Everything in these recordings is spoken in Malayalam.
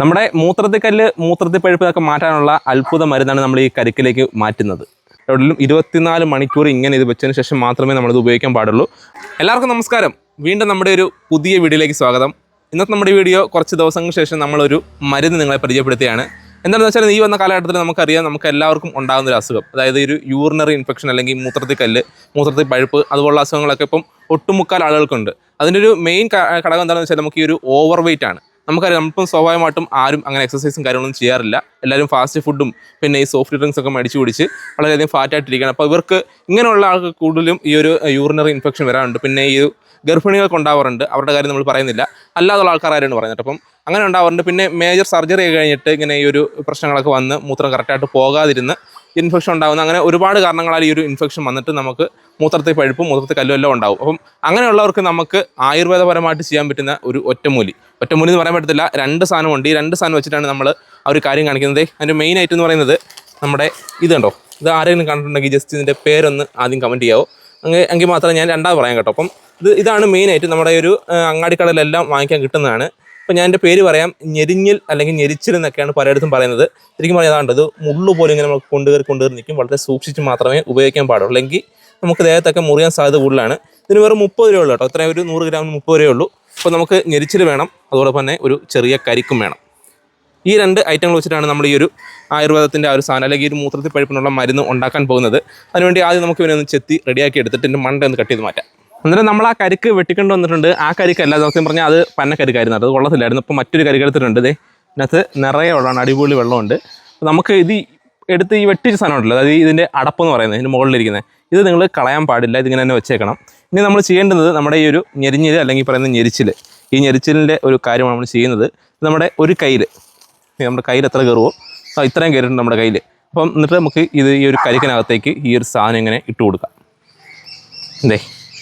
നമ്മുടെ മൂത്രത്തിൽ കല്ല് മൂത്രത്തിൽ പഴുപ്പ് ഒക്കെ മാറ്റാനുള്ള അത്ഭുത മരുന്നാണ് നമ്മൾ ഈ കരിക്കിലേക്ക് മാറ്റുന്നത്. എവിടെയും ഇരുപത്തിനാല് മണിക്കൂർ ഇങ്ങനെ ഇത് വെച്ചതിന് ശേഷം മാത്രമേ നമ്മളിത് ഉപയോഗിക്കാൻ പാടുള്ളൂ. എല്ലാവർക്കും നമസ്കാരം. വീണ്ടും നമ്മുടെ ഒരു പുതിയ വീഡിയോയിലേക്ക് സ്വാഗതം. ഇന്നത്തെ നമ്മുടെ വീഡിയോ കുറച്ച് ദിവസങ്ങൾക്ക് ശേഷം നമ്മളൊരു മരുന്ന് നിങ്ങളെ പരിചയപ്പെടുത്തുകയാണ്. എന്താണെന്ന് വെച്ചാൽ ഈ വന്ന കാലഘട്ടത്തിൽ നമുക്കറിയാം നമുക്ക് എല്ലാവർക്കും ഉണ്ടാകുന്ന ഒരു അസുഖം. അതായത് ഒരു യൂറിനറി ഇൻഫെക്ഷൻ അല്ലെങ്കിൽ മൂത്രത്തിൽ കല്ല് മൂത്രത്തിൽ പഴുപ്പ് അതുപോലുള്ള അസുഖങ്ങളൊക്കെ ഇപ്പം ഒട്ടുമുക്കാൽ ആളുകൾക്കുണ്ട്. അതിന്റെ ഒരു മെയിൻ ഘടകം എന്താണെന്ന് വെച്ചാൽ നമുക്ക് ഈ ഒരു ഓവർ വെയിറ്റ് ആണ്. നമുക്കറിയാം നമ്മളിപ്പം സ്വാഭാവികമായിട്ടും ആരും അങ്ങനെ എക്സസൈസും കാര്യങ്ങളൊന്നും ചെയ്യാറില്ല. എല്ലാവരും ഫാസ്റ്റ് ഫുഡും പിന്നെ ഈ സോഫ്റ്റ് ഡ്രിങ്ക്സ് ഒക്കെ മേടിച്ച് കുടിച്ച് വളരെയധികം ഫാറ്റായിട്ടിരിക്കുകയാണ് അപ്പോൾ ഇവർക്ക് ഇങ്ങനെയുള്ള ആൾക്ക് കൂടുതലും ഈ ഒരു യൂറിനറി ഇൻഫെക്ഷൻ വരാറുണ്ട്. പിന്നെ ഈ ഗർഭിണികൾക്ക് ഉണ്ടാവാറുണ്ട്. അവരുടെ കാര്യം നമ്മൾ പറയുന്നില്ല. അല്ലാതുള്ള ആൾക്കാരായിരുന്നു പറയുന്നത്. അപ്പം അങ്ങനെ ഉണ്ടാവാറുണ്ട്. പിന്നെ മേജർ സർജറി കഴിഞ്ഞിട്ട് ഇങ്ങനെ ഈ ഒരു പ്രശ്നങ്ങളൊക്കെ വന്ന് മൂത്രം കറക്റ്റായിട്ട് പോകാതിരുന്ന് ഇൻഫെക്ഷൻ ഉണ്ടാകുന്ന അങ്ങനെ ഒരുപാട് കാരണങ്ങളാൽ ഈ ഒരു ഇൻഫെക്ഷൻ വന്നിട്ട് നമുക്ക് മൂത്രത്തിൽ പഴുപ്പും മൂത്രത്തിൽ കല്ലും എല്ലാം ഉണ്ടാവും. അപ്പം അങ്ങനെയുള്ളവർക്ക് നമുക്ക് ആയുർവേദപരമായിട്ട് ചെയ്യാൻ പറ്റുന്ന ഒരു ഒറ്റമൂലി. ഒറ്റമൂലി എന്ന് പറയാൻ പറ്റത്തില്ല. രണ്ട് സാധനമുണ്ട് ഈ രണ്ട് സാധനം വെച്ചിട്ടാണ് നമ്മൾ ആ ഒരു കാര്യം കാണിക്കുന്നത്. അതിന്റെ മെയിൻ ആയിട്ട് എന്ന് പറയുന്നത് നമ്മുടെ ഇതുണ്ടോ ഇത് ആരെങ്കിലും കണ്ടിട്ടുണ്ടെങ്കിൽ ജസ്റ്റ് ഇതിന്റെ പേരൊന്ന് ആദ്യം കമന്റ് ചെയ്യാവോ? അങ്ങനെ എങ്കിൽ മാത്രമേ ഞാൻ രണ്ടാമത് പറയാൻ കേട്ടോ. അപ്പം ഇത് ഇതാണ് മെയിനായിട്ട് നമ്മുടെ ഒരു അങ്ങാടിക്കടയിലെല്ലാം വാങ്ങിക്കാൻ കിട്ടുന്നതാണ്. അപ്പോൾ ഞാൻ എന്റെ പേര് പറയാം ഞെരിഞ്ഞിൽ അല്ലെങ്കിൽ ഞെരിച്ചിൽ എന്നൊക്കെയാണ് പലയിടത്തും പറയുന്നത്. ശരിക്കും പറഞ്ഞാൽ അതാണ്ട് ഇത് മുള്ളു പോലും ഇങ്ങനെ നമുക്ക് കൊണ്ടുകയറി കൊണ്ടുകയറി നിൽക്കും വളരെ സൂക്ഷിച്ച് മാത്രമേ ഉപയോഗിക്കാൻ പാടുള്ളൂ. അല്ലെങ്കിൽ നമുക്ക് ദേഹത്തൊക്കെ മുറിയാൻ സാധ്യത കൂടുതലാണ്. ഇതിന് വെറും മുപ്പത് രൂപ ഉള്ളൂ കേട്ടോ. അത്രയും ഒരു നൂറ് ഗ്രാമിന് മുപ്പത് രൂപയേ ഉള്ളൂ. അപ്പോൾ നമുക്ക് ഞെരിച്ചിൽ വേണം അതോടൊപ്പം തന്നെ ഒരു ചെറിയ കരിക്കും വേണം. ഈ രണ്ട് ഐറ്റങ്ങൾ വെച്ചിട്ടാണ് നമ്മൾ ഈ ഒരു ആയുർവേദത്തിന്റെ ആ ഒരു സാധനം അല്ലെങ്കിൽ ഒരു മൂത്രത്തിൽ പഴുപ്പിനുള്ള മരുന്ന് ഉണ്ടാക്കാൻ പോകുന്നത്. അതിനുവേണ്ടി ആദ്യം നമുക്ക് ഇവനെ ഒന്ന് ചെത്തി റെഡിയാക്കി എടുത്തിട്ട് എന്റെ മണ്ട ഒന്ന് കട്ട് ചെയ്ത് മാറ്റാം. അന്നേരം നമ്മൾ ആ കരിക്ക് വെട്ടിക്കൊണ്ട് വന്നിട്ടുണ്ട്. ആ കരിക്കല്ല സത്യം പറഞ്ഞാൽ അത് പന്ന കരിക്കായിരുന്നു. അത് കൊള്ളത്തില്ലായിരുന്നു. ഇപ്പോൾ മറ്റൊരു കരിക്ക് എടുത്തിട്ടുണ്ട് ഇതേ ഇതിനകത്ത് നിറയെ വെള്ളമാണ് അടിപൊളി വെള്ളമുണ്ട്. നമുക്ക് ഇത് എടുത്ത് ഈ വെട്ടിച്ച സാധനം ഉണ്ടല്ലോ അതായത് ഇതിന്റെ അടപ്പെന്ന് പറയുന്നത് ഇതിന്റെ മുകളിലിരിക്കുന്നത്. ഇത് നിങ്ങൾ കളയാൻ പാടില്ല ഇതിങ്ങനെ തന്നെ വെച്ചേക്കണം. ഇനി നമ്മൾ ചെയ്യേണ്ടത് നമ്മുടെ ഈ ഒരു ഞെരിഞ്ഞിൽ അല്ലെങ്കിൽ പറയുന്ന ഞെരിച്ചിൽ ഈ ഞെരിച്ചിലിന്റെ ഒരു കാര്യമാണ് നമ്മൾ ചെയ്യുന്നത്. നമ്മുടെ ഒരു കയ്യിൽ നമ്മുടെ കയ്യിൽ എത്ര കയറുമോ ഇത്രയും കയറിയിട്ടുണ്ട് നമ്മുടെ കയ്യിൽ അപ്പം എന്നിട്ട് നമുക്ക് ഇത് ഈ ഒരു കരിക്കിനകത്തേക്ക് ഈ ഒരു സാധനം ഇങ്ങനെ ഇട്ട് കൊടുക്കാം. എന്തേ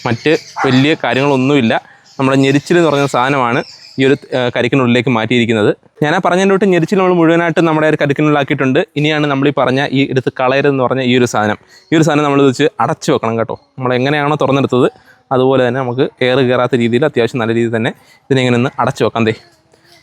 മറ്റ് വലിയ കാര്യങ്ങളൊന്നുമില്ല. നമ്മുടെ ഞെരിച്ചിൽ എന്ന് പറഞ്ഞ സാധനമാണ് ഈ ഒരു കരിക്കിനുള്ളിലേക്ക് മാറ്റിയിരിക്കുന്നത്. ഞാൻ ആ പറഞ്ഞതിന്റെ തൊട്ട് ഞെരിച്ചിൽ നമ്മൾ മുഴുവനായിട്ട് നമ്മുടെ ഒരു കരിക്കിനുള്ളിലാക്കിയിട്ടുണ്ട്. ഇനിയാണ് നമ്മൾ ഈ പറഞ്ഞ ഈ എടുത്ത് കളയരുതെന്ന് പറഞ്ഞ ഈ ഒരു സാധനം. ഈ ഒരു സാധനം നമ്മൾ വെച്ച് അടച്ചു വെക്കണം കേട്ടോ. നമ്മൾ എങ്ങനെയാണോ തുറന്നെടുത്തത് അതുപോലെ തന്നെ നമുക്ക് എയർ കയറാത്ത രീതിയിൽ അത്യാവശ്യം നല്ല രീതിയിൽ തന്നെ ഇതിനെങ്ങനെ ഒന്ന് അടച്ചു വെക്കാം ദേ.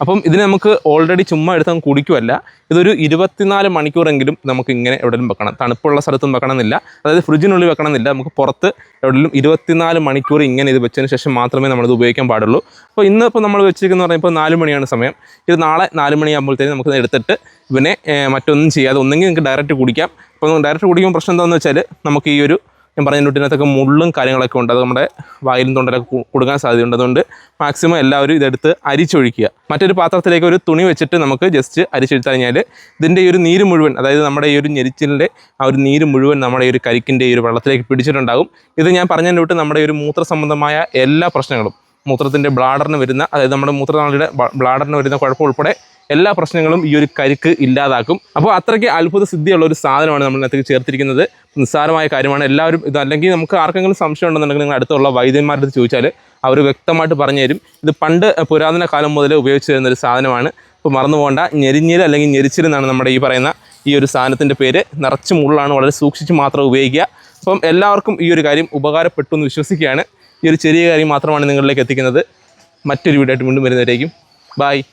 അപ്പം ഇതിന് നമുക്ക് ഓൾറെഡി ചുമ്മാ എടുത്ത് കുടിക്കുമല്ല ഇതൊരു ഇരുപത്തിനാല് മണിക്കൂറെങ്കിലും നമുക്ക് ഇങ്ങനെ എവിടെയും വെക്കണം. തണുപ്പുള്ള സ്ഥലത്തും വെക്കണമെന്നില്ല. അതായത് ഫ്രിഡ്ജിനുള്ളിൽ വെക്കണമെന്നില്ല. നമുക്ക് പുറത്ത് എവിടെയും ഇരുപത്തിനാല് മണിക്കൂർ ഇങ്ങനെ ഇത് വെച്ചതിന് ശേഷം മാത്രമേ നമ്മളിത് ഉപയോഗിക്കാൻ പാടുള്ളൂ. അപ്പോൾ ഇന്ന് ഇപ്പോൾ നമ്മൾ വെച്ചിരിക്കുന്നത് പറയുമ്പോൾ നാല് മണിയാണ് സമയം. ഇത് നാളെ നാല് മണിയാകുമ്പോഴത്തേക്കും നമുക്ക് എടുത്തിട്ട് ഇവനെ മറ്റൊന്നും ചെയ്യാതെ ഒന്നെങ്കിൽ നിങ്ങൾക്ക് ഡയറക്റ്റ് കുടിക്കാം. അപ്പോൾ ഡയറക്റ്റ് കുടിക്കുമ്പോൾ പ്രശ്നം എന്താണെന്ന് വെച്ചാൽ നമുക്ക് ഈ ഒരു ഞാൻ പറഞ്ഞ നുട്ടിനകത്തൊക്കെ മുള്ളും കാര്യങ്ങളൊക്കെ ഉണ്ട്. അത് നമ്മുടെ വായിലും തൊണ്ടലൊക്കെ കൊടുക്കാൻ സാധ്യതയുണ്ട്. അതുകൊണ്ട് മാക്സിമം എല്ലാവരും ഇതെടുത്ത് അരിച്ചൊഴിക്കുക. മറ്റൊരു പാത്രത്തിലേക്ക് ഒരു തുണി വെച്ചിട്ട് നമുക്ക് ജസ്റ്റ് അരിച്ചെടുത്ത് കഴിഞ്ഞാൽ ഇതിന്റെ ഈ ഒരു നീര് മുഴുവൻ അതായത് നമ്മുടെ ഈ ഒരു ഞെരിച്ചിലിന്റെ ആ ഒരു നീര് മുഴുവൻ നമ്മുടെ ഈ ഒരു കരിക്കിന്റെ ഈ ഒരു വെള്ളത്തിലേക്ക് പിടിച്ചിട്ടുണ്ടാകും. ഇത് ഞാൻ പറഞ്ഞതിന്റെ വിട്ട് നമ്മുടെ ഒരു മൂത്ര സംബന്ധമായ എല്ലാ പ്രശ്നങ്ങളും മൂത്രത്തിന്റെ ബ്ലാഡറിന് വരുന്ന അതായത് നമ്മുടെ മൂത്രനാളിയുടെ ബ്ലാഡറിന് വരുന്ന കുഴപ്പം ഉൾപ്പെടെ എല്ലാ പ്രശ്നങ്ങളും ഈ ഒരു കരിക്ക് ഇല്ലാതാക്കും. അപ്പോൾ അത്രയ്ക്ക് അത്ഭുത സിദ്ധിയുള്ള ഒരു സാധനമാണ് നമ്മൾ ഇതിനകത്തേക്ക് ചേർത്തിരിക്കുന്നത്. നിസ്സാരമായ കാര്യമാണ്. എല്ലാവരും ഇത് അല്ലെങ്കിൽ നമുക്ക് ആർക്കെങ്കിലും സംശയം ഉണ്ടെന്നുണ്ടെങ്കിൽ നിങ്ങൾ അടുത്തുള്ള വൈദ്യന്മാരുടെ അടുത്ത് ചോദിച്ചാൽ അവർ വ്യക്തമായിട്ട് പറഞ്ഞു തരും. ഇത് പണ്ട് പുരാതന കാലം മുതലേ ഉപയോഗിച്ച് വരുന്ന ഒരു സാധനമാണ്. ഇപ്പോൾ മറന്നു പോകേണ്ട. ഞെരിഞ്ഞിൽ അല്ലെങ്കിൽ ഞെരിച്ചിൽ എന്നാണ് നമ്മുടെ ഈ പറയുന്ന ഈ ഒരു സാധനത്തിന്റെ പേര്. നിറച്ച് മുള്ളാണ് വളരെ സൂക്ഷിച്ച് മാത്രം ഉപയോഗിക്കുക. അപ്പം എല്ലാവർക്കും ഈ ഒരു കാര്യം ഉപകാരപ്പെട്ടു എന്ന് വിശ്വസിക്കുകയാണ്. ഈ ഒരു ചെറിയ കാര്യം മാത്രമാണ് നിങ്ങളിലേക്ക് എത്തിക്കുന്നത്. മറ്റൊരു വീഡിയോ ആയിട്ട് വീണ്ടും വരുന്നവരേക്കും. ബായ്